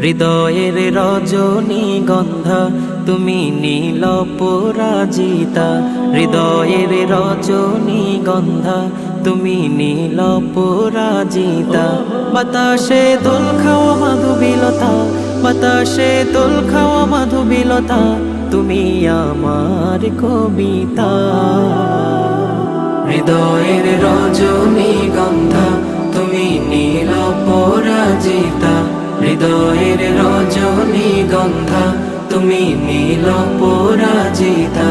হৃদয়ের রজনী গন্ধা, তুমি নীল পরাজিতা। হৃদয়ের রজনী গন্ধা, তুমি নীল পরাজিতা। বাতাসে দোল খাওয়া মাধুবিলতা, বাতাসে দোল খাওয়া মাধুবিলতা। তুমি আমার কবিতা। হৃদয়ের রজনী গন্ধা, তুমি নীল পরাজিতা। হৃদয়ের রজনী গন্ধা, তুমি নীল পরাজিতা।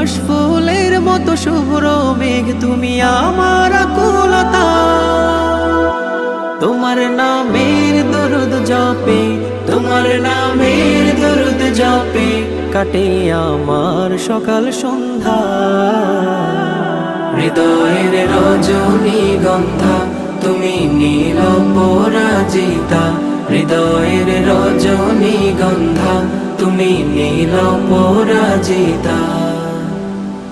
কাশফুলের মতো শুভ্র মেঘ, তুমি আমার আকুলতা। তোমার নামের দরুদ জপে, তোমার নামের দরুদ জপে, কাটে আমার সকাল সন্ধ্যা। হৃদয়ের রজনী গন্ধা, তুমি নীল পরাজিতা। হৃদয়ের রজনী গন্ধা, তুমি নীল পরাজিতা।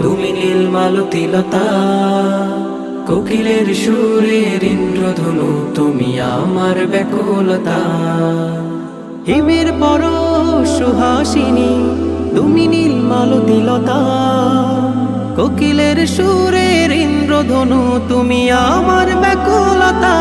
তুমি নীলমালতিলতা কোকিলের সুরের ইন্দ্রধনু, তুমি আমার ব্যাকুলতা। হিমের পর সুহাসিনী, তুমি নীলমালতিলতা কোকিলের সুরের ইন্দ্রধনু, তুমি আমার ব্যাকুলতা।